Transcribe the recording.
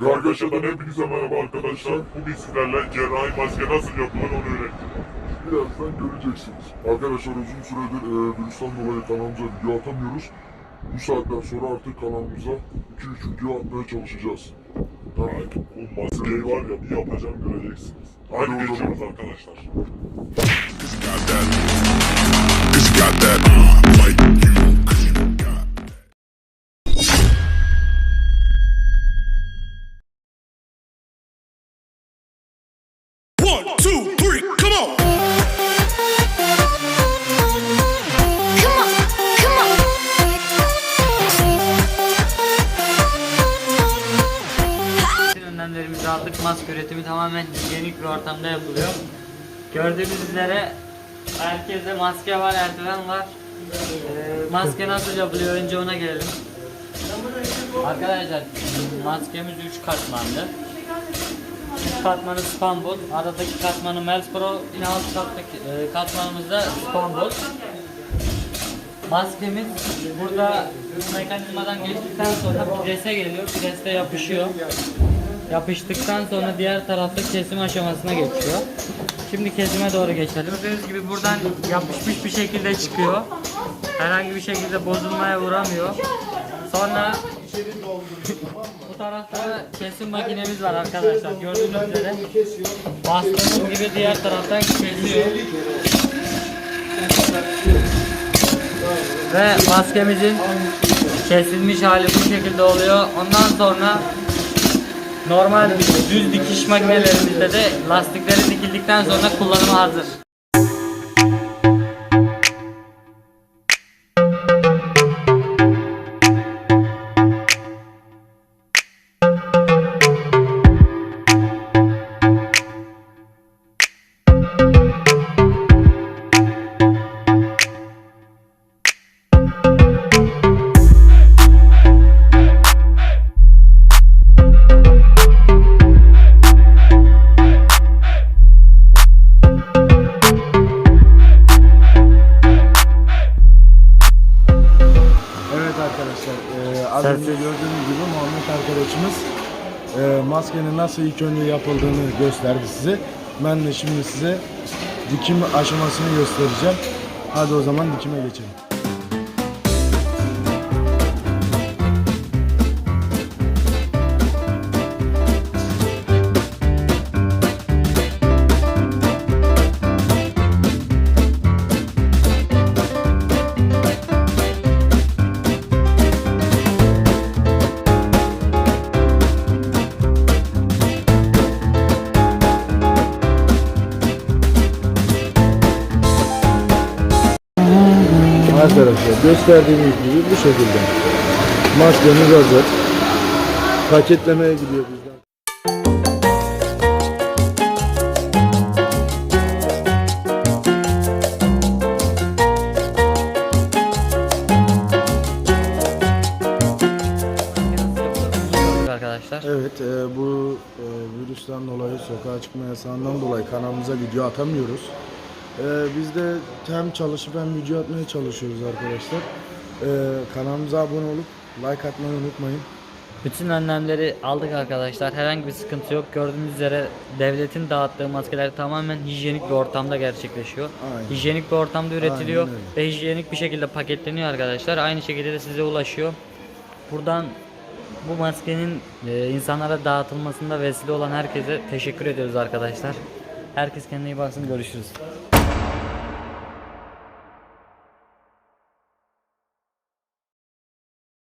Gargaşa'dan hepinize merhaba arkadaşlar. Bugün sizlerle cerrahi maske nasıl yapılır onu öğreteceğim. Birazdan göreceksiniz. Arkadaşlar uzun süredir e, virüsten dolayı kanalımıza video atamıyoruz. Bu saatten sonra artık kanalımıza 2-3 video atmaya çalışacağız. Tamam. Bu maskeyi var ya bir yapacağım göreceksiniz. Hadi geçiyoruz arkadaşlar. Cause you got that. Cause you got that. Önlemlerimizi aldık. Maske üretimi tamamen hijyenik bir ortamda yapılıyor. Gördüğünüz üzere herkeste maske var, eldiven var. Ee, maske nasıl yapılıyor? Önce ona gelelim. Arkadaşlar maskemiz 3 katmanlı. Katmanı spambol, aradaki katmanı Mels Pro, yine alt kattaki e, katmanımız da spambol. Maskemiz burada bu mekanizmadan geçtikten sonra prese geliyor. Preste yapışıyor. Yapıştıktan sonra diğer tarafta kesim aşamasına geçiyor. Şimdi kesime doğru geçelim. Gördüğünüz gibi buradan yapışmış bir şekilde çıkıyor. Herhangi bir şekilde bozulmaya uğramıyor. Sonra bu tarafta kesim makinemiz var arkadaşlar. Gördüğünüz üzere bastığımız gibi diğer taraftan kesiyor. Ve maskemizin kesilmiş hali bu şekilde oluyor. Ondan sonra normal düz dikiş makinelerimizde de lastikleri dikildikten sonra kullanıma hazır. E, Sen- önce gördüğünüz gibi Muhammed arkadaşımız e, maskenin nasıl ilk önce yapıldığını gösterdi size. Ben de şimdi size dikim aşamasını göstereceğim. Hadi o zaman dikime geçelim. Arkadaşlar gösterdiğimiz gibi bu şekilde. Maskemiz hazır. Paketlemeye gidiyor bizden. arkadaşlar. Evet, e, bu e, virüsten dolayı, sokağa çıkma yasağından dolayı kanalımıza video atamıyoruz. E, biz de hem çalışıp hem video atmaya çalışıyoruz arkadaşlar. E, kanalımıza abone olup like atmayı unutmayın. Bütün önlemleri aldık arkadaşlar. Herhangi bir sıkıntı yok. Gördüğünüz üzere devletin dağıttığı maskeler tamamen hijyenik bir ortamda gerçekleşiyor. Aynen. Hijyenik bir ortamda üretiliyor Aynen ve hijyenik bir şekilde paketleniyor arkadaşlar. Aynı şekilde de size ulaşıyor. Buradan bu maskenin e, insanlara dağıtılmasında vesile olan herkese teşekkür ediyoruz arkadaşlar. Herkes kendine iyi baksın. Görüşürüz.